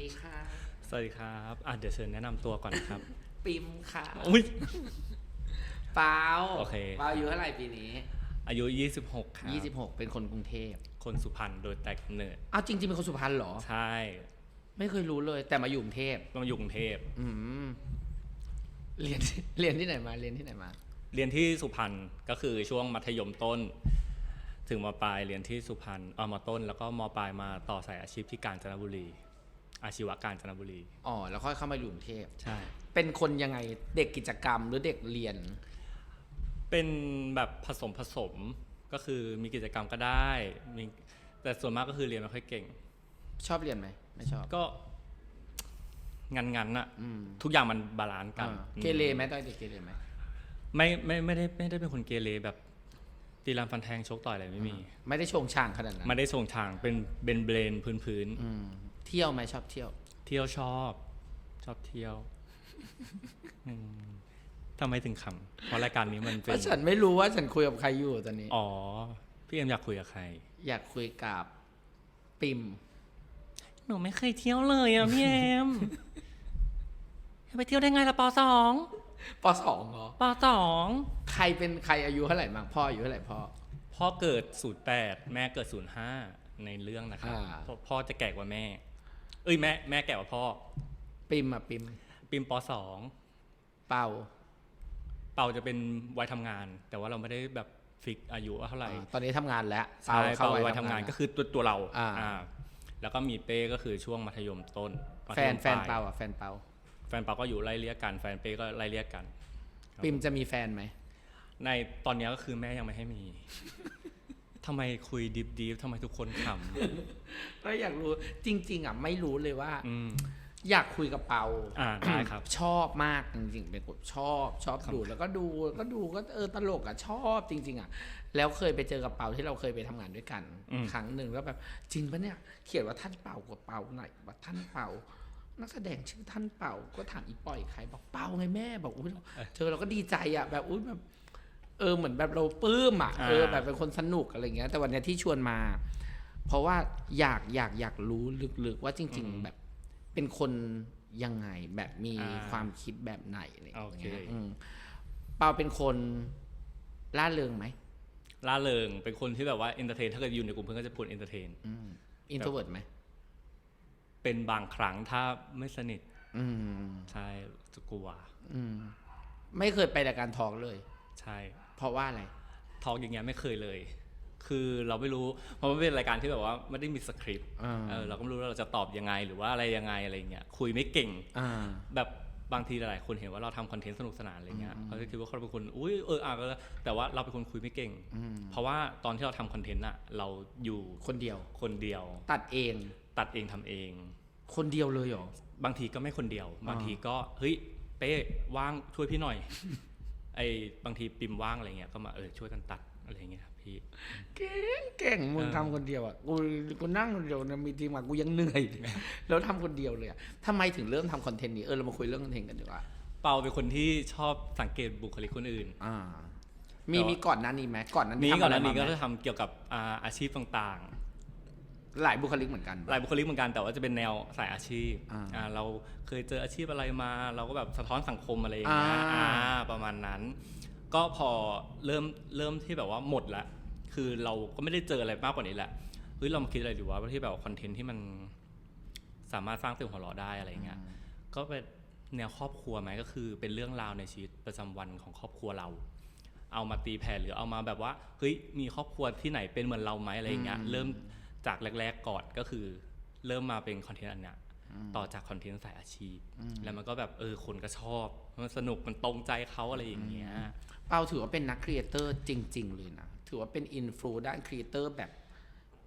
ดีค่ะ สวัสดีครับอะเดี๋ยวเชิญแนะนำตัวก่อนนะครับ ปิมค่ะอุ้ย เปาโอเค เปาอายุเท่าไหร่ปีนี้อายุ 26 ครับ 26 เป็นคนกรุงเทพคนสุพรรณโดยแต่กำเนิด อ้าวจริง ๆ เป็นคนสุพรรณเหรอ ใช่ไม่เคยรู้เลย แต่มาอยู่กรุงเทพมาอยู่กรุงเทพ อืมเรียนเรียนที่ไหนมาเรียนที่ไหนมาเรียนที่สุพรรณก็คือช่วงมัธยมต้น ถึงมปลายเรียนที่สุพรรณเอามาต้น แล้วก็มปลายมาต่อสายอาชีพที่กาญจนบุรี อาชีวะกาญจนบุรี อ๋อ แล้วค่อยเข้ามาอยู่กรุงเทพ ใช่ เป็นคนยังไง เด็กกิจกรรมหรือเด็กเรียน เป็นแบบผสมผสม ก็คือมีกิจกรรมก็ได้ มีแต่ส่วนมากก็คือเรียนไม่ค่อยเก่ง ชอบเรียนไหม ไม่ชอบ ก็งันงันๆอะอืมทุกอย่างมันบาลานซ์กันอ่าเกเรไหมตอนเด็กเกเรไหมไม่ไม่ไม่ได้ไม่ได้เป็นคนเกเรแบบ ตีรามฟันแทงชกต่อยอะไรไม่มี ไม่ได้โชงช่างขนาดนั้นไม่ได้ส่งทางเป็นเป็นเบรนพื้นพื้นๆอืม เที่ยวไหมชอบเที่ยว เที่ยวชอบ ชอบเที่ยวอืมทำไมถึงขำเพราะรายการนี้มันเพเป็นราะฉันไม่รู้ว่าฉันคุยกับใครอยู่ตอนนี้ อ๋อ พี่เอ็มอยากคุยกับใคร อยากคุยกับปิม หนูไม่เคยเที่ยวเลยอะพี่เอ็ม จะไปเที่ยวได้ไงล่ะปสองปสองเหรอ ปสองใครเป็นใครอายุเท่าไหร่บ้างพ่ออายุเท่าไหร่พ่อ พ่อเกิดศูนย์แปดแม่เกิดศูนย์ห้าในเรื่องนะครับอ่าพ่อพ่อจะแก่กว่าแม่ เอ้ยแม่แม่แก่กว่าพ่อ ปิมอะปิม ปิมปสอง เป่า เป่าจะเป็นวัยทำงาน แต่ว่าเราไม่ได้แบบฟิกอายุว่าเท่าไหร่อ่าตอนนี้ทำงานแล้วใช่เป่าวัวัยทำงานก็คือตัวตัวเราอ่าอ่าแล้วก็มีเป้ก็คือช่วงมัธยมต้นมัธแฟยนมแฟนปลยเป่าอะแฟนเป่าแฟนเป่าก็อยู่ไล่เรียกกัน แฟนเป้ก็ไล่เรียกกันครับปิมจะมีแฟนไหมในตอนนี้ก็คือแม่ยังไม่ให้มี ทำไมคุยดิบดิบทำไมทุกคนขก็อยากรู้จริง ๆ อะ ไม่รู้เลยว่าำอืม อยากคุยกับเปาอ่าได้ครับ ชอบมากจริงๆเป็นคนชอบ ชอบครับดูแล้วก็ดูก็ดูก็เออตลกอะชอบจริง ๆ อะ แล้วเคยไปเจอกับเปาที่เราเคยไปทำงานด้วยกันครั้งหนึ่งแล้วแบบจริงปะเนี่ย เขียนว่าท่านเป่ากับเป่าไหนว่าท่านเป่านักแสดงชื่อท่านเป่าก็ถามอีปอยใครบอกเป่าไงแม่บอกอุ้ยเจอเราก็ดีใจอะแบบอุ้ยแบบ เออเหมือนแบบเราปลื้มอะอ่าเออแบบเป็นคนสนุกอะไรเงี้ย แต่วันเนี้ยที่ชวนมา เพราะว่าอยากอยากอยากรู้ลึกๆว่าจริง ๆ แบบเป็นคนยังไงแบบมีอ่าความคิดแบบไหนอะไรอย่างโอเคเงี้ยอืมเปาเป็นคนล่าเริงไหมล่าเริงเป็นคนที่แบบว่าเอนเตอร์เทนถ้าเกิดอยู่ในกลุ่มเพื่อนก็จะพูดเอนเตอร์เทนอินโทรเวิร์ดไหมเป็นบางครั้งถ้าไม่สนิท อืมใช่จะกลัวอืมไม่เคยไปรายการทอล์กเลย ใช่ เพราะว่าอะไรทอล์กอย่างเงี้ยไม่เคยเลย คือเราไม่รู้ เพราะมันเป็นรายการที่แบบว่าไม่ได้มีสคริปต์อ่าเออเราก็ไม่รู้ว่าเราจะตอบยังไงหรือว่าอะไรยังไงอะไรเงี้ยคุยไม่เก่งอ่าแบบบางทีหลายๆคนเห็นว่าเราทำคอนเทนต์สนุกสนานอะไรเงี้ยเขาจะคิดว่าเขาเป็นคนอุ้ยเอออะก็แต่ว่าเราเป็นคนคุยไม่เก่ง เพราะว่าตอนที่เราทำคอนเทนต์อะเราอยู่คนเดียวคนเดียว ตัดเอง ตัดเองทำเอง คนเดียวเลยเหรอบางทีก็ไม่คนเดียว บางทีก็เฮ้ยเป้ว่างช่วยพี่หน่อย ไอ้บางทีปิมว่างอะไรเงี้ยก็มาเออช่วยกันตัดอะไรเงี้ยครับพี่เก่งเก่งมึงเออทำคนเดียวอะกูกูนั่งคนเดียวนะมีทีมงานกูยังเหนื่อยเลยแล้วทำคนเดียวเลยอะทำไมถึงเริ่มทำคอนเทนต์นี้เออเรามาคุยเรื่องคอนเทนต์กันดีกว่าเปาเป็นคนที่ชอบสังเกตบุคลิกคนอื่น อ่า มีแต่ว่ามีมีก่อนหน้านี้ไหมก่อนหนั้นนี้ก่อนหน้านี้ก็ทำอะไรจะทำเกี่ยวกับอ่าอาชีพต่าง หลายบุคลิกเหมือนกันๆหลายบุคลิกเหมือนกันแต่ว่าจะเป็นแนวสายอาชีพอ่าอ่าเราเคยเจออาชีพอะไรมา เราก็แบบสะท้อนสังคมอะไรอย่างเงี้ยอ่าอ่าประมาณนั้น ก็พอเริ่มเริ่มที่แบบว่าหมดละคือเราก็ไม่ได้เจออะไรมากกว่านี้แหละเฮ้ยเรามาคิดอะไรดีวะว่าที่แบบคอนเทนต์ที่มันสามารถสร้างเสียงหัวเราะได้อะไรอย่างเงี้ยก็เป็นแนวครอบครัวไหมก็คือเป็นเรื่องราวในชีวิตประจำวันของครอบครัวเรา เอามาตีแผ่หรือเอามาแบบว่าเฮ้ยมีครอบครัวที่ไหนเป็นเหมือนเราไหมอะไรอย่างเงี้ยอืมเริ่ม จากแรก ๆก่อนก็คือ เริ่มมาเป็นคอนเทนต์อันเนี้ยต่อจากคอนเทนต์สายอาชีพ แล้วมันก็แบบเออคนก็ชอบมันสนุกมันตรงใจเขาอะไรอย่างเงี้ยเปาถือว่าเป็นนักครีเอเตอร์จริง ๆ เลยนะ ถือว่าเป็นอินฟลูด้านครีเอเตอร์แบบ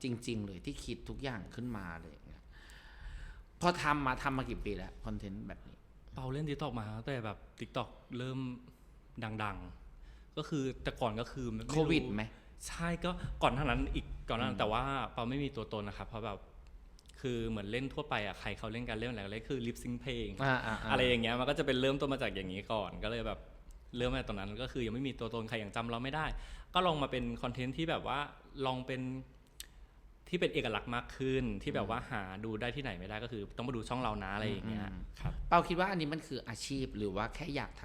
จริง ๆ เลยที่คิดทุกอย่างขึ้นมาเลยอย่างเงี้ยพอทำมาทำมากี่ปีแล้วคอนเทนต์แบบนี้ เปาเล่นทิกตอกมาตั้งแต่แบบทิกตอกเริ่มดัง ๆ ก็คือแต่ก่อนก็คือไม่โควิดรู้ไหมใช่ก็ก่อนหน้านั้นอีก ก่อนหน้านั้นแต่ว่าเปาไม่มีตัวตนนะครับเพราะแบบคือเหมือนเล่นทั่วไปอะใครเขาเล่นกันเล่นอะไรก็เล่นคือลิปซิงเพลงอ่าอ่าาอะไรอย่างเงี้ยมันก็จะเป็นเริ่มต้นมาจากอย่างนี้ก่อนก็เลยแบบเริ่มมาจากตรงนั้นก็คือยังไม่มีตัวตนใครอย่างจำเราไม่ได้ ก็ลองมาเป็นคอนเทนต์ที่แบบว่าลองเป็นทที่เป็นเอกลักษณ์มากขึ้นที่แบบว่าหาดูได้ที่ไหนไม่ได้ก็คือ ต้องมาดูช่องเรานะอะไรอย่างเงี้ยอืม ครับ เปาคิดว่าอันนี้มันคืออาชีพหรือว่าแค่อยากท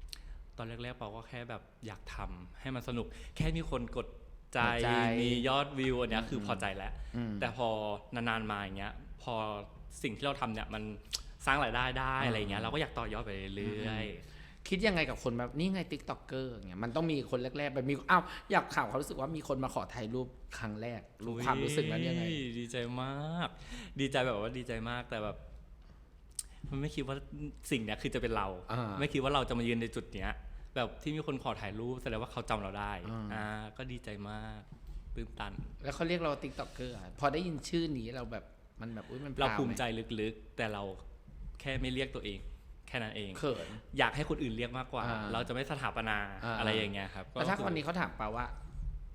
ำ ตอนแรกๆเปาก็แค่แบบอยากทำให้มันสนุก แค่มีคนกด ใจกดใจมียอดวิวอันเนี้ยคืออมพอใจแล้วอืมแต่พอนานๆมาอย่างเงี้ย พอสิ่งที่เราทำเนี่ยมันสร้างรายได้ได้อ่าอะไรเงี้ยเราก็อยากต่อยอดไปเรื่อยคิดยังไงกับคนแบบนี่ไงติ๊กต็อกเกอร์อย่างเงี้ยมันต้องมีคนแรกๆแบบมีอ้าวอยากข่าวเขามรู้สึกว่ามีคนมาขอถ่ายรูปครั้งแรกๆรู้ความรู้สึกนั้นยังไงอุ๊ดีใจมาก ดีใจแบบว่าดีใจมากแต่แบบมันไม่คิดว่าสิ่งเนี้ยคือจะเป็นเราอ่าไม่คิดว่าเราจะมายืนในจุดเนี้ย แบบที่มีคนขอถ่ายรูปแสดงว่าเขาจำเราได้อ่าอ่าก็ดีใจมากตื้นตัน แล้วเขาเรียกเราติ๊กต็อกเกอร์พอได้ยินชื่อนี้เราแบบมันแบบอุ้ยมันเราพวภูมิไหใจลึกๆ แต่เราแค่ไม่เรียกตัวเอง แค่นั้นเองเขินอยากให้คนอื่นเรียกมากกว่าอ่าเราจะไม่สถาปนาอ่าอะไรอย่างเงี้ยครับแล้วถ้าก็คนนี้เขาถามเปาว่า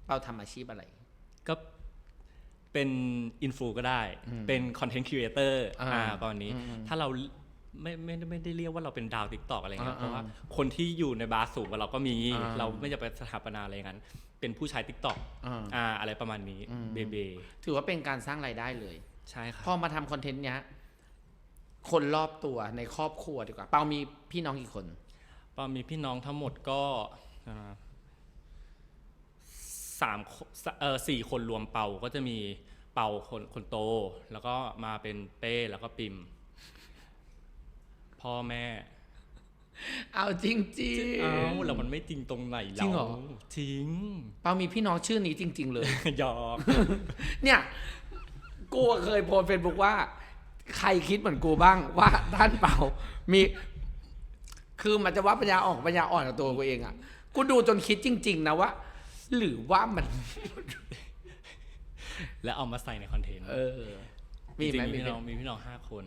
เปาทำอาชีพอะไร ก็เป็นอินฟูก็ได้อืมเป็นคอนเทนต์ครีเอเตอร์อ่าอ่าประมาณนี้อืมถ้าเรา ไม่ไม่ไม่ไม่ได้เรียกว่าเราเป็นดาวติ๊กตอกอะไรเงี้ยอ่าเพราะว่าคนที่อยู่ในบาร์สูงกว่าเราก็มีอ่าเราไม่จะไปสถาปนาอะไรอย่างนั้น เป็นผู้ใช้ติ๊กตอกอ่าอ่าอะไรประมาณนี้อืมเบเบถือว่าเป็นการสร้างรายได้เลย ใช่ครับพอมาทำคอนเทนต์เนี้ยคนรอบตัวในครอบครัวดีกว่า เปามีพี่น้องกี่คนปามีพี่น้องทั้งหมดก็อ่าสามคนเออสี่คนรวมเปาก็จะมีเปาคนคนโต แล้วก็มาเป็นเป้แล้วก็ปิม พ่อแม่ เอาจริงจริงเอ้าแล้วมันไม่จริงตรงไหนจริงเหรอจริงเปามีพี่น้องชื่อนี้จริง ๆ เลยหยอกเนี่ยกูเคยโพสเฟซบุ๊กว่า ใครคิดเหมือนกูบ้างว่าท่านเปามีคือมันจะว่าปัญญาอ่อนปัญญาอ่อนกับตัวกูเองอะ กูดูจนคิดจริง ๆ นะว่า หรือว่ามัน แล้วเอามาใส่ในคอนเทนต์ เออ มีจริไหมงๆมีมีพี่ไหมน้องมีพี่น้องห้าคน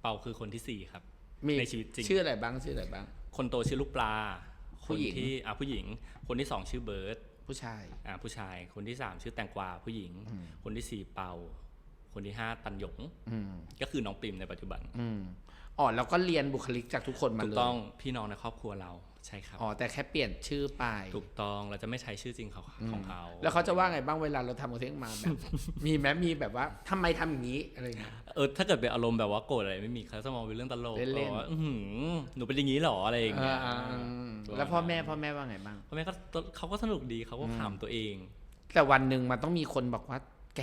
เปาคือคนที่สี่ครับ มีในชีวิตจริง ชื่ออะไรบ้างชื่ออะไรบ้าง คนโตชื่อลูกปลาผู้คนหญิง ที่อะผู้หญิง คนที่สองชื่อเบิร์ดผู้ชาย อ่าผู้ชาย คนที่สามชื่อแตงกวาผู้หญิงอืมคนที่สี่เปา คนที่ห้าตันหยง อืมก็คือน้องปิมในปัจจุบัน อืม อ๋อแล้วก็เรียนบุคลิกจากทุกคนมาถูเลกยต้องพี่น้องในครอบครัวเราใช่ครับอ๋อแต่แค่เปลี่ยนชื่อไปถูกต้องเราจะไม่ใช้ชื่อจริงเขาของเขา แล้วเขาจะว่าไงบ้างเวลาเราทำคอนเทนต์มาแบบมีไหมมีแบบว่าทำไมทำอย่างนี้อะไรเงี้ยเออถ้าเกิดเป็นอารมณ์แบบว่าโกรธอะไรไม่มีเขาจะมองเป็นเรื่องตลกเล่นๆบอกว่าอื้อหือหนูเป็นอย่างนี้เหรออะไรอย่างเงี้ยอ่าอ่าอืมแล้วพ่อแม่พ่อแม่ว่าไงบ้างพ่อแม่ก็เขาก็สนุกดีเขาก็ขำตัวเอง แต่วันหนึ่งมันต้องมีคนบอกว่า แก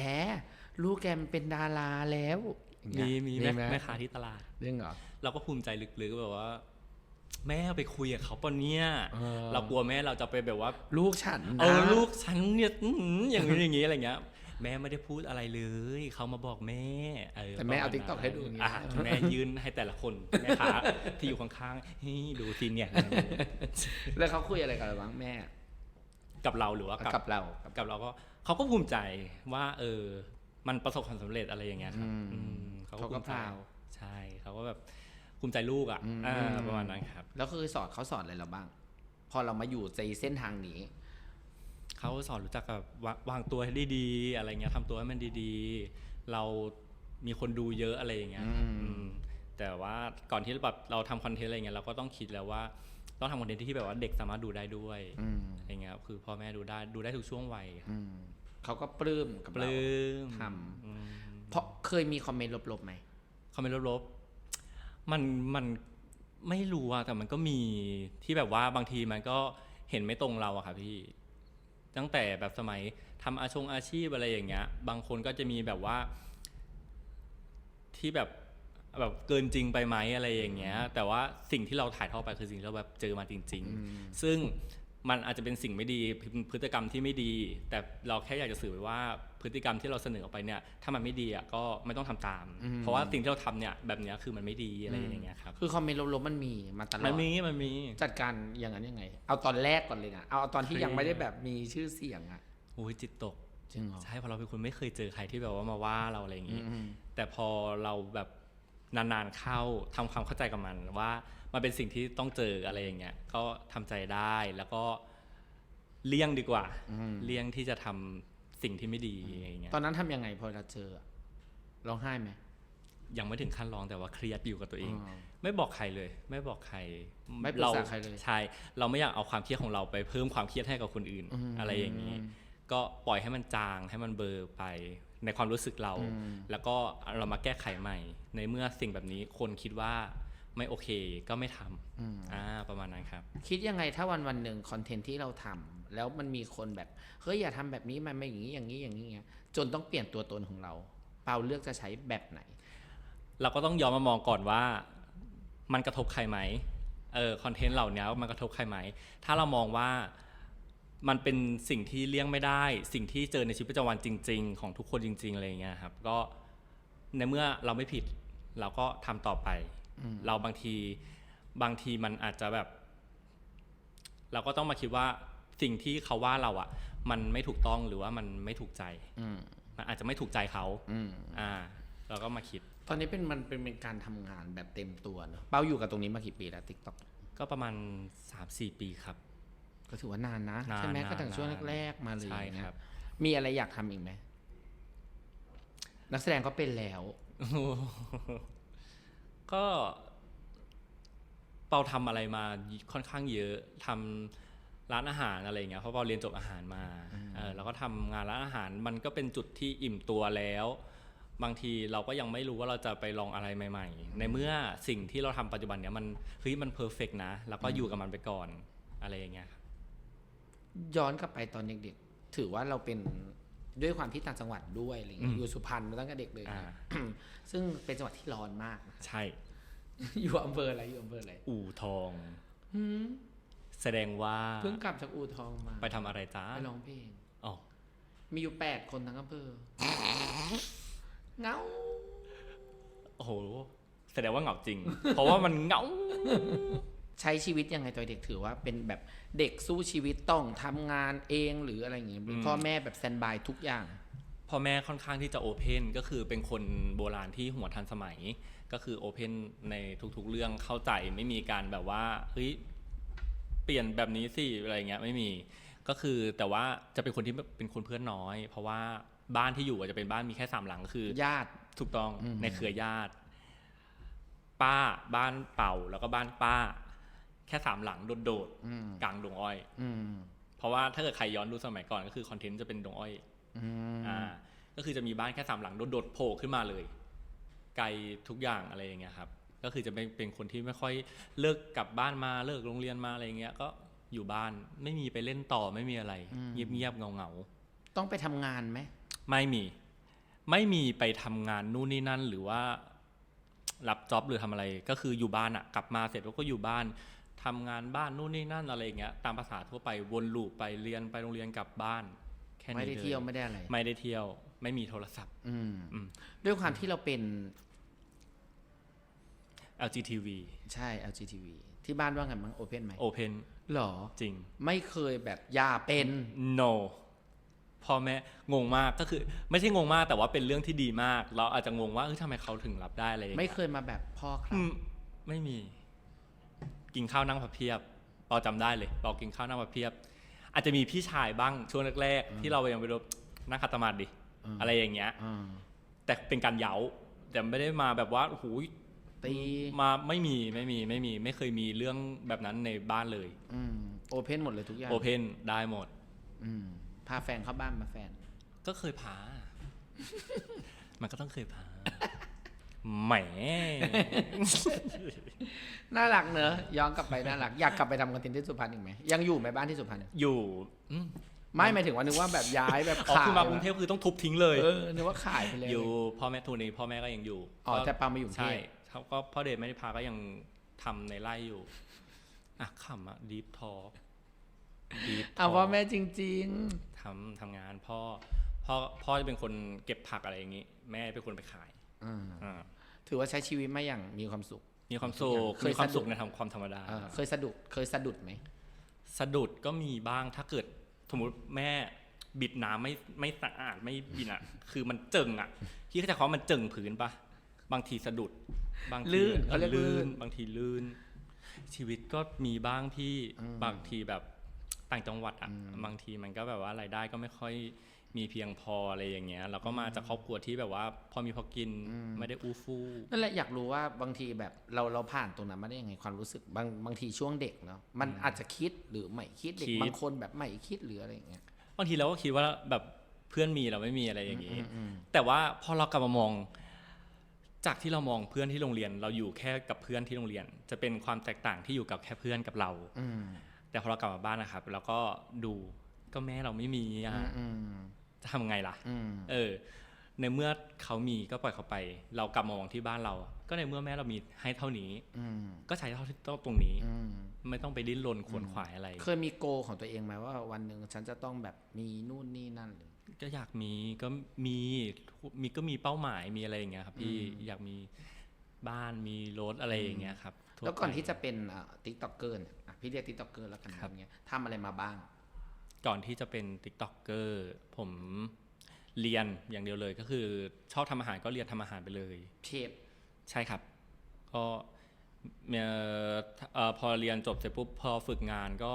ลูกแกมันเป็นดาราแล้ว อย่างมีเงี้ยมีไหแม่แม่ค้าที่ตลาดเรื่องเหรอเราก็ภูมิใจลึกๆแบบว่า แม่ไปคุยกับเขาปะเนี่ยเออเรากลัวแม่เราจะไปแบบว่า ลูกฉันนะเออลูกฉันเนี่ยอื้อหืออย่างนี้อย่างนี้อะไรเงี้ยแม่ไม่ได้พูดอะไรเลย เขามาบอกแม่เออแต่แม่เอาประติ๊กต็อกให้ดูอย่างเงี้อะยแม่ยืนให้แต่ละคนแม่ค้าที่อยู่ข้างๆเฮ้ยดูสิเนี่ย แล้วเขาคุยอะไรกับเราบ้างแม่ กับเราหรือว่ากับกับเรากับกับเราก็เขาก็ภูมิใจว่า เออ มันประสบความสำเร็จอะไรอย่างเงี้ยครับอืมอืมเขาก็เขาก็ภูมิใจพราวใช่เขาก็แบบภูมิใจลูกอะอืมอ่าประมาณนั้นครับแล้วคือสอนเขาสอนอะไรเราบ้าง พอเรามาอยู่ในเส้นทางนี้เขาสอนรู้จักกับวาวางตัวให้ดีๆอะไรเงี้ยทำตัวให้มันดีๆ เรามีคนดูเยอะอะไรอย่างเงี้ยครับอืมอืมแต่ว่าก่อนที่แบบเราทำคอนเทนต์อะไรเงี้ยเราก็ต้องคิดแล้วว่าต้องทำคอนเทนต์ที่แบบว่าเด็กสามารถดูได้ด้วยอืมอะไรเงี้ยครับคือพ่อแม่ดูได้ดูได้ทุกช่วงวัยครับอืม เขาก็ปลื้มกับปเราลื้มทอืมเพราะเคยมีคอมเมนต์ลบๆไหม คอมเมนต์ลบๆมันมันไม่รู้อะแต่มันก็มีที่แบบว่าบางทีมันก็เห็นไม่ตรงเราอะค่ะพี่ ตั้งแต่แบบสมัยทำอาชงอาชีพอะไรอย่างเงี้ย บางคนก็จะมีแบบว่า ที่แบบแบบเกินจริงไปไหมอะไรอย่างเงี้ย แต่ว่าสิ่งที่เราถ่ายทอดไปคือสิ่งที่เราแบบเจอมาจริง ๆ ซึ่ง มันอาจจะเป็นสิ่งไม่ดีพฤพฤติกรรมที่ไม่ดี แต่เราแค่อยากจะสื่อไว้ว่าพฤติกรรมที่เราเสนอออกไปเนี่ยถ้ามันไม่ดีอะก็ไม่ต้องทำตามอืมเพราะว่าสิ่งที่เราทำเนี่ยแบบเนี้ยคือมันไม่ดีอะไรอย่างเงี้ยครับคือคอมเมนต์ลบๆมันมีมาตลอมัดนมีมันมีจัดการอย่างนั้นยังไง เอาตอนแรกก่อนเลยนะเอาเอาตอนที่เครียดยังไม่ได้แบบมีชื่อเสียงอะโอ้ยจิตตกจริงเหรอใช่เพราะเราเป็นคนไม่เคยเจอใครที่แบบว่ามาว่าเราอะไรอย่างอืงี้มอืมแต่พอเราแบบ นานๆเข้าทำความเข้าใจกับมันว่ามันเป็นสิ่งที่ต้องเจออะไรอย่างเงี้ยก็ทำใจได้แล้วก็เลี่ยงดีกว่าอืมเลี่ยงที่จะทำสิ่งที่ไม่ดีอย่างเงี้ยตอนนั้นทำยังไงพอเราเจออะร้องไห้ไหมยังไม่ถึงขั้นร้องแต่ว่าเครียดอยู่กับตัวเองอ๋อไม่บอกใครเลย ไม่บอกใครไม่ปรึกษาใครเลยใช่เราไม่อยากเอาความเครียดของเราไปเพิ่มความเครียดให้กับคนอื่นอืมอะไรอย่างนี้ ก็ปล่อยให้มันจางให้มันเบลอไป ในความรู้สึกเรา แล้วก็เรามาแก้ไขใหม่ ในเมื่อสิ่งแบบนี้คนคิดว่าไม่โอเคก็ไม่ทำอ่าประมาณนั้นครับ คิดยังไงถ้าวันวันหนึ่งคอนเทนต์ที่เราทำแล้วมันมีคนแบบเฮ้ยอย่าทำแบบนี้มันไม่อย่างนี้อย่างนี้อย่างนี้อย่างเงี้ยจนต้องเปลี่ยนตัวตนของเรา เปาเลือกจะใช้แบบไหน เราก็ต้องย้อนมามองก่อนว่ามันกระทบใครไหมเออคอนเทนต์เหล่านี้มันกระทบใครไหม ถ้าเรามองว่า มันเป็นสิ่งที่เลี่ยงไม่ได้ สิ่งที่เจอในชีวิตประจำวันจริง ๆ ของทุกคนจริง ๆอะไรอย่างเงี้ยครับ ก็ในเมื่อเราไม่ผิด เราก็ทำต่อไป เราบางทีบางทีมันอาจจะแบบ เราก็ต้องมาคิดว่าสิ่งที่เขาว่าเราอะมันไม่ถูกต้องหรือว่ามันไม่ถูกใจอืมมันอาจจะไม่ถูกใจเขาอืมอ่า เราก็มาคิด ตอนนี้เป็นมันเป็นเป็นการทำงานแบบเต็มตัวเนอะเปาอยู่กับตรงนี้มากี่ปีแล้วติ๊กต็อกก็ประมาณ3-4ปีครับ ก็ถือว่านานนะนานใช่ไหมนานก็ตั้งช่วงนานแรกๆมาเลยใช่อย่างเงี้ครับยมีอะไรอยากทำอีกไหมนักแสดงก็เป็นแล้วก็เปาทำอะไรมาค่อนข้างเยอะทำร้านอาหารอะไรอย่างเงี้ยเพราะเปาเรียนจบอาหารมาเออแล้วก็ทำงานร้านอาหารมันก็เป็นจุดที่อิ่มตัวแล้ว บางทีเราก็ยังไม่รู้ว่าเราจะไปลองอะไรใหม่ ๆ ในเมื่อสิ่งที่เราทำปัจจุบันเนี้ยมันเฮ้ยมันเพอร์เฟกนะแล้วก็อยู่กับมันไปก่อนอะไรอย่างเงี้ยครับ ย้อนกลับไปตอนเด็กๆ ถือว่าเราเป็นด้วยความที่ต่างจังหวัดด้วยอะไรเงี้ยอยู่สุพรรณมาตั้งแต่เด็กเลยอ่านะซึ่งเป็นจังหวัดที่ร้อนมากนะใช่ อยู่อำเภออะไรอยู่อำเภออะไรอู่ทองหืมแสดงว่าเพิ่งกลับจากอู่ทองมา ไปทำอะไรจ้าไปร้องเพลงอ๋อมีอยู่แปดคนทั้งอำเภอเงาโอ้โหแสดงว่าเหงาจริง เพราะว่ามันเหงา ใช้ชีวิตยังไงตอนเด็กถือว่าเป็นแบบเด็กสู้ชีวิตต้องทำงานเองหรืออะไรอย่างเงี้ยหรือพ่อแม่แบบแซนบายทุกอย่างพ่อแม่ค่อนข้างที่จะโอเพนก็คือเป็นคนโบราณที่หัวทันสมัย ก็คือโอเพนในทุกๆเรื่องเข้าใจไม่มีการแบบว่าเฮ้ยเปลี่ยนแบบนี้สิอะไรเงี้ยไม่มีก็คือแต่ว่าจะเป็นคนที่เป็นคนเพื่อนน้อย เพราะว่าบ้านที่อยู่อะจะเป็นบ้านมีแค่สามหลังก็คือ ญาติถูกต้องอืมในเครือญาติ ป้าบ้านเป่าแล้วก็บ้านป้า แค่สามหลังโดดอืมๆกลางดงอ้อยอืมเพราะว่าถ้าเกิดใครย้อนดูสมัยก่อนก็คือคอนเทนต์จะเป็นดงอ้อยอืมอ่าก็คือจะมีบ้านแค่สามหลังโดดๆโผล่ขึ้นมาเลย ไกลทุกอย่างอะไรอย่างเงี้ยครับ ก็คือจะเป็นเป็นคนที่ไม่ค่อยเลิกกลับบ้านมาเลิกโรงเรียนมาอะไรอย่างเงี้ย ก็อยู่บ้านไม่มีไปเล่นต่อไม่มีอะไร เงียบๆเงาๆต้องไปทำงานไหมไม่มี ไม่มีไปทำงานนู่นนี่นั่นหรือว่ารับจ็อบหรือทำอะไร ก็คืออยู่บ้านอะกลับมาเสร็จแล้วก็อยู่บ้าน ทำงานบ้านนู่นนี่นั่นอะไรอย่างเงี้ยตามภาษาทั่วไปวนลูปไปเรียนไปโรงเรียนกลับบ้านแค่นี้ไม่ได้ลเที่ยวไม่ได้อะไรไม่ได้เที่ยว ไม่มีโทรศัพท์ อืมอืมด้วยความที่เราเป็น LGTV ใช่ LGTV ที่บ้านว่าไงบ้างโอเพนไหม Open หรอจริง ไม่เคยแบบอย่าเป็น no พ่อแม่งงมากก็คือ ไม่ใช่งงมากแต่ว่าเป็นเรื่องที่ดีมาก เราอาจจะงงว่าเอ้ยทำไมเขาถึงรับได้อะไรอย่างไม่เงี้ยเคยมาแบบพ่อครัอืบมไม่มี กินข้าวนั่งพับเพียบเราจำได้เลยเรากินข้าวนั่งพับเพียบ อาจจะมีพี่ชายบ้างช่วงแรกๆ ที่เรายังไปดูนั่งคัตมาดดิอืมอะไรอย่างเงี้ย อ่าแต่เป็นการเย้าแต่ไม่ได้มาแบบว่าโอ้โหตีมาไม่มีไม่มีไม่มี ไม่เคยมีเรื่องแบบนั้นในบ้านเลยอืมโอเพนหมดเลยทุกอย่างโอเพนได้หมด อืมพาแฟนเข้าบ้านมาแฟน ก็เคยพา มันก็ต้องเคยพา แหม น่ารักเนอะย้อนกลับไปน่ารักอยากกลับไปทำคอนเทนต์ที่สุพรรณอีกไหมยังอยู่ไหมบ้านที่สุพรรณอยู่อืมไม่หมายถึงว่านึกว่าแบบย้ายแบบอ๋อขายคือมากรุงเทพคือต้องทุบทิ้งเลย เออนึกว่าขายไปเลยอยู่พ่อแม่ทุนนี้พ่อแม่ก็ยังอยู่อ๋อแต่ปามาอยู่กรุงเทใช่พเขาก็พ่อเดชไม่ได้พาก็ยังทำในไร่อยู่อะขำอะดีฟทอดีฟเอาว่าแม่จริง ทำทำงานพ่อพ่อพ่อจะเป็นคนเก็บผักอะไรอย่างงี้ แม่เป็นคนไปขายๆอ่าอ่า ถือว่าใช้ชีวิตมาอย่างมีความสุข มีความสุขเคยมีความสะดุสุดขในทำความธรรมดา เออเคยสะดุดเคยสะดุดไหม สะดุดก็มีบ้างถ้าเกิดสมมติแม่บิดน้ำไม่ไม่สะอาดไม่บินอะ คือมันเจิงอะพี่เข้าใจคำว่ามันเจิงผืนปะบางทีสะดุด บางทีลื่นเขาเรียกลื่ลื่นนบางทีลื่น ชีวิตก็มีบ้างพี่บางทีแบบต่างจังหวัดอะ บางทีมันก็แบบว่ารายได้ก็ไม่ค่อย มีเพียงพออะไรอย่างเงี้ยเราก็มาจากครอบครัวที่แบบว่า พอมีพอกินไม่ได้อู้ฟู่นั่นแหละอยากรู้ว่าบางทีแบบเราเราผ่านตรงนั้นมาได้ยังไงความรู้สึกบางบางทีช่วงเด็กเนาะมันอาจจะคิดหรือไม่คิดเด็กคิดบางคนแบบไม่คิดหรืออะไรอย่างเงี้ยบางทีเราก็คิดว่าแบบเพื่อนมีเราไม่มีอะไรอย่างนี้อืมอืมแต่ว่าพอเรากลับมามอง จากที่เรามองเพื่อนที่โรงเรียน เราอยู่แค่กับเพื่อนที่โรงเรียน จะเป็นความแตกต่างที่อยู่กับแค่เพื่อนกับเราอืมแต่พอเรากลับมาบ้านนะครับเราก็ดูก็แม่เราไม่มีอะอืม จะทำไงล่ะอืมเออ ในเมื่อเขามีก็ปล่อยเขาไป เรากลับมามองที่บ้านเรา ก็ในเมื่อแม่เรามีให้เท่านี้อืมก็ใช้เท่าที่ตรงนี้อืมไม่ต้องไปดิ้นรนขวนขวายอะไร เคยมีโกของตัวเองไหมว่า วันหนึ่งฉันจะต้องแบบมีนู่นนี่นั่นหรือก็อยากมีก็มีมีก็มีเป้าหมายมีอะไรอย่างเงี้ยครับพี่อืมอยากมีบ้านมีรถอะไรอย่างเงี้ยครับทั่แล้วก่อนไปที่จะเป็นติ๊กต็อกเกอร์เนี่ยอะพี่เรียกติ๊กต็อกเกอร์แล้วกันครับเงี้ยทำอะไรมาบ้าง ก่อนที่จะเป็นติ๊กต็อกเกอร์ผมเรียนอย่างเดียวเลยก็คือ ชอบทำอาหารก็เรียนทำอาหารไปเลยเชฟใช่ครับ ก็เอ่อเอ่อพอเรียนจบเสร็จปุ๊บพอฝึกงานก็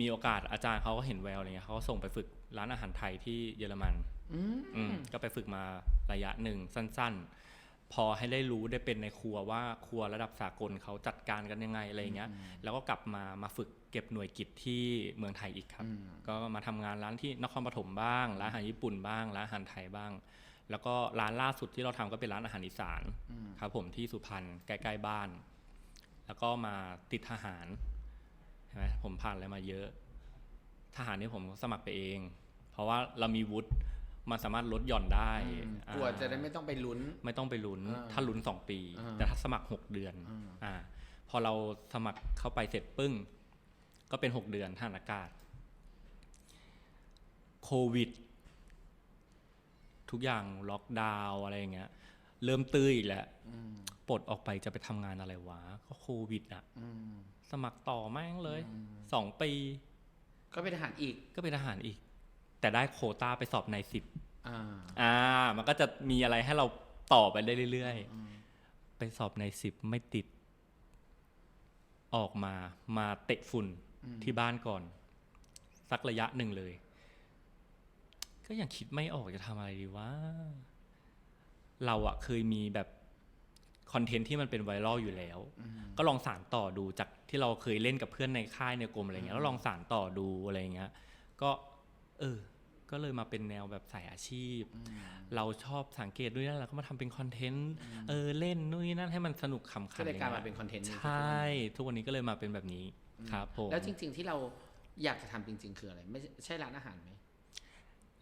มีโอกาสอาจารย์เขาก็เห็นแววอะไรเงี้ยเขาก็ส่งไปฝึกร้านอาหารไทยที่เยอรมันอืมอืมก็ไปฝึกมาระยะหนึ่งสั้น ๆ พอให้ได้รู้ได้เป็นในครัวว่าครัวระดับสากลเขาจัดการกันยังไงอะไรเงี้ย แล้วก็กลับมามาฝึก เก็บหน่วยกิจที่เมืองไทยอีกครับอืมก็มาทำงานร้านที่นครปฐมบ้างร้านอาหารญี่ปุ่นบ้างร้านอาหารไทยบ้าง แล้วก็ร้านล่าสุดที่เราทำก็เป็นร้านอาหารอีสานอืมครับผมที่สุพรรณใกล้ๆบ้าน แล้วก็มาติดทหารใช่ไหมผมผ่านอะไรมาเยอะ ทหารนี่ผมสมัครไปเอง เพราะว่าเรามีวุฒิมันสามารถลดหย่อนได้อืมอ่ากลัวจะได้ไม่ต้องไปลุ้น ไม่ต้องไปลุ้นอ่าถ้าลุ้นสองปีอ่าแต่ถ้าสมัครหกเดือนอ่าอ่า พอเราสมัครเข้าไปเสร็จปึ้ง ก็เป็นหกเดือนทหารอากาศโควิด ทุกอย่างล็อกดาวน์อะไรอย่างเงี้ย เริ่มตื้ออีกแล้วอืมปลดออกไปจะไปทำงานอะไรวะ ก็โควิดอะอืมสมัครต่อแม่งเลยอืมสองปี ก็เป็นทหารอีกก็เป็นทหารอีก แต่ได้โควต้าไปสอบในสิบอ่าอ่า มันก็จะมีอะไรให้เราต่อไปได้เรื่อยๆอืมไปสอบในสิบไม่ติด ออกมามาเตะฝุ่น ที่บ้านก่อน สักระยะหนึ่งเลย ก็ยังคิดไม่ออกจะทำอะไรดีว่า เราอะเคยมีแบบคอนเทนต์ที่มันเป็นไวรัลอยู่แล้ว ก็ลองสารต่อดูจากที่เราเคยเล่นกับเพื่อนในค่ายในกรมอะไรเงี้ยแล้วลองสารต่อดูอะไรเงี้ย ก็ เออ ก็เลยมาเป็นแนวแบบสายอาชีพ เราชอบสังเกตด้วยนั่นแหละก็มาทำเป็นคอนเทนต์เออเล่นนู่นนี่นั่นให้มันสนุกขำขัก็นเลยกลายอมาย่างเป็เงี้ยนคอนเทนต์นี้ใช่ ทุกวันนี้ก็เลยมาเป็นแบบนี้ ครับผมแล้วจริง ๆ ที่เราอยากจะทำจริง ๆ คืออะไร ไม่ใช่ใช่ร้านอาหารไหม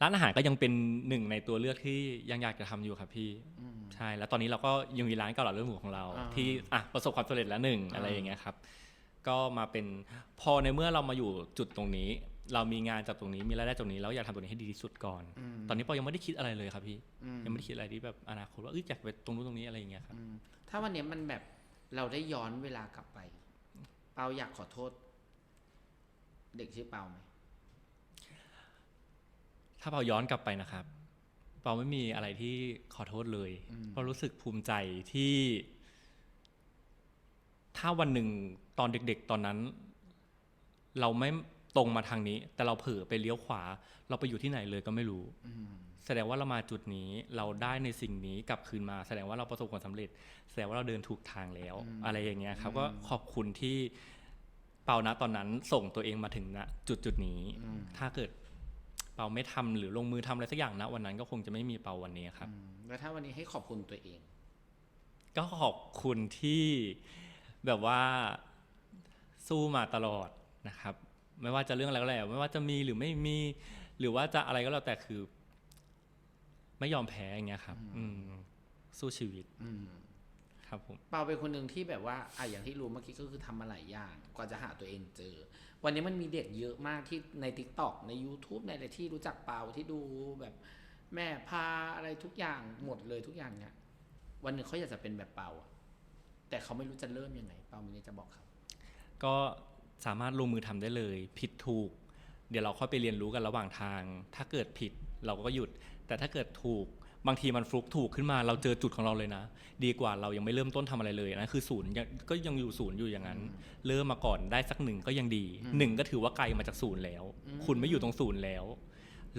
ร้านอาหารก็ยังเป็นหนึ่งในตัวเลือกที่ยังอยากจะทำอยู่ครับพี่ใช่แล้วตอนนี้เราก็ยังมีร้านเกาเหลาเรื่องหมูของเราอ่าที่อะประสบความสำเร็จแล้วหนึ่งอ่าอะไรอย่างเงี้ยครับ ก็มาเป็นพอในเมื่อเรามาอยู่จุดตรงนี้ เรามีงานจากตรงนี้มีรายได้จากตรงนี้แล้วอยากทำตรงนี้ให้ดีที่สุดก่อนมตอนนี้ปอยังไม่ได้คิดอะไรเลยครับพี่อืมยังไม่ได้คิดอะไรที่แบบอนาคตว่าเอ้ยอยากไปตรงนู้นตรงนี้อะไรอย่างเงี้ยครับอืมถ้าวันเนี้ยมันแบบเราได้ย้อนเวลากลับไป เปาอยากขอโทษ เด็กชื่อเปาไหมถ้าเปาย้อนกลับไปนะครับ เปาไม่มีอะไรที่ขอโทษเลยเพราะรู้สึกภูมิใจที่ ถ้าวันหนึ่งตอนเด็ก ๆ ตอนนั้น เราไม่ตรงมาทางนี้ แต่เราเผลอไปเลี้ยวขวา เราไปอยู่ที่ไหนเลยก็ไม่รู้ แสดงว่าเรามาจุดนี้เราได้ในสิ่งนี้กลับคืนมา แสดงว่าเราประสบความสำเร็จ แสดงว่าเราเดินถูกทางแล้ว อะไรอย่างเงี้ยครับก็ขอบคุณที่เปานะตอนนั้นส่งตัวเองมาถึงณจุดจุดๆนี้ ถ้าเกิดเปาไม่ทำหรือลงมือทำอะไรสักอย่างนะวันนั้นก็คงจะไม่มีเปาวันนี้ครับอืมแล้วถ้าวันนี้ให้ขอบคุณตัวเอง ก็ขอบคุณที่แบบว่าสู้มาตลอดนะครับ ไม่ว่าจะเรื่องอะไรก็แล้ว ไม่ว่าจะมีหรือไม่มี หรือว่าจะอะไรก็แล้วแต่คือ ไม่ยอมแพ้อย่างเงี้ยครับ อืมสู้ชีวิต อืมครับผมเปาเป็นคนหนึ่งที่แบบว่าอะอย่างที่รู้เมื่อกี้ก็คือทำมาหลายอย่างกว่าจะหาตัวเองเจอ วันนี้มันมีเด็กเยอะมากที่ใน t ิ k t o k ใน YouTube ในอะไรที่รู้จักเปาที่ดูแบบแม่พาอะไรทุกอย่างหมดเลยทุกอย่างเนี่ยวันหนึ่งเขาอยากจะเป็นแบบเปาอะแต่เขาไม่รู้จะเริ่มยังไง เปามีอะไรจะบอกครับ ก็สามารถลงมือทำได้เลย ผิดถูก เดี๋ยวเราค่อยไปเรียนรู้กันระหว่างทาง ถ้าเกิดผิดเราก็หยุด แต่ถ้าเกิดถูกบางทีมันฟลุกถูกขึ้นมาเราเจอจุดของเราเลยนะ ดีกว่าเรายังไม่เริ่มต้นทำอะไรเลยนะคือศูนย์ยังก็ยังอยู่ศูนย์อยู่อย่างนั้น เริ่มมาก่อนได้สักหนึ่งก็ยังดีหนึ่งก็ถือว่าไกลมาจากศูนย์แล้ว คุณไม่อยู่ตรงศูนย์แล้ว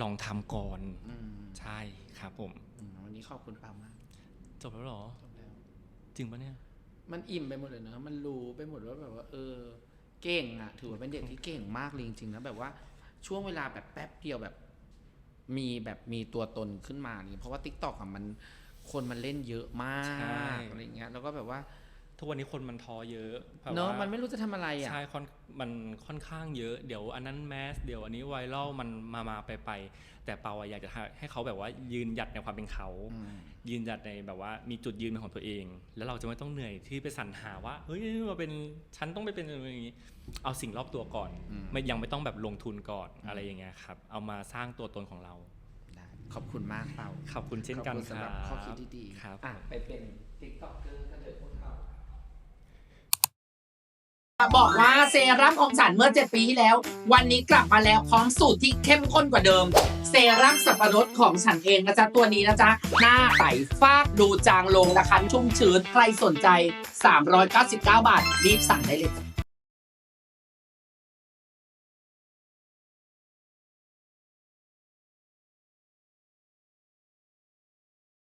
ลองทำก่อนอืมใช่ครับผมอืมวันนี้ขอบคุณเปามากจบแล้วเหรอจบแล้วจริงปะเนี่ย มันอิ่มไปหมดเลยเนอะมันรู้ไปหมดว่าแบบว่า เออ เก่งอะถือว่าเป็นเด็กที่เก่งมากเลยจริงๆนะแบบว่าช่วงเวลาแบบแป๊บเดียวแบบ มีแบบมีตัวตนขึ้นมานี่เพราะว่า t ิ k t o k อะมันคนมันเล่นเยอะมากใช่อะไรเงี้ยแล้วก็แบบว่า ทุกวันนี้คนมันท้อเยอะแบบเนอะว่ามันไม่รู้จะทำอะไรอะใช่ค่อนมันค่อนข้างเยอะเดี๋ยวอันนั้นแมสเดี๋ยวอันนี้ไวรัลมันมามาไปไปแต่เปาอะอยากจะให้ให้เขาแบบว่ายืนหยัดในความเป็นเขาอืมยืนหยัดในแบบว่ามีจุดยืนเป็นของตัวเอง แล้วเราจะไม่ต้องเหนื่อยที่ไปสรรหาว่าเฮ้ยมาเป็นฉันต้องไปเป็นอะไรอย่างนี้เอาสิ่งรอบตัวก่อนอืมไม่ยังไม่ต้องแบบลงทุนก่อนอะไรอย่างเงี้ยครับเอามาสร้างตัวตนของเราได้ขอบคุณมากเปาขอบคุณเช่นกันขอบคุณคสำหรัรับบข้อคิดที่ดีครับอะไปเป็นติ๊กต็อกเกอร์กันเถอะพวกเรา บอกว่าเซรั่มของฉันเมื่อ 7 ปีที่แล้ว วันนี้กลับมาแล้วพร้อมสูตรที่เข้มข้นกว่าเดิม เซรั่มสับปะรดของฉันเองนะจ๊ะ ตัวนี้นะจ๊ะ หน้าใสฟากดูจางลงนะคะชุ่มชื้นใครสนใจ 399 บาท รีบสั่งได้เลยจ้ะ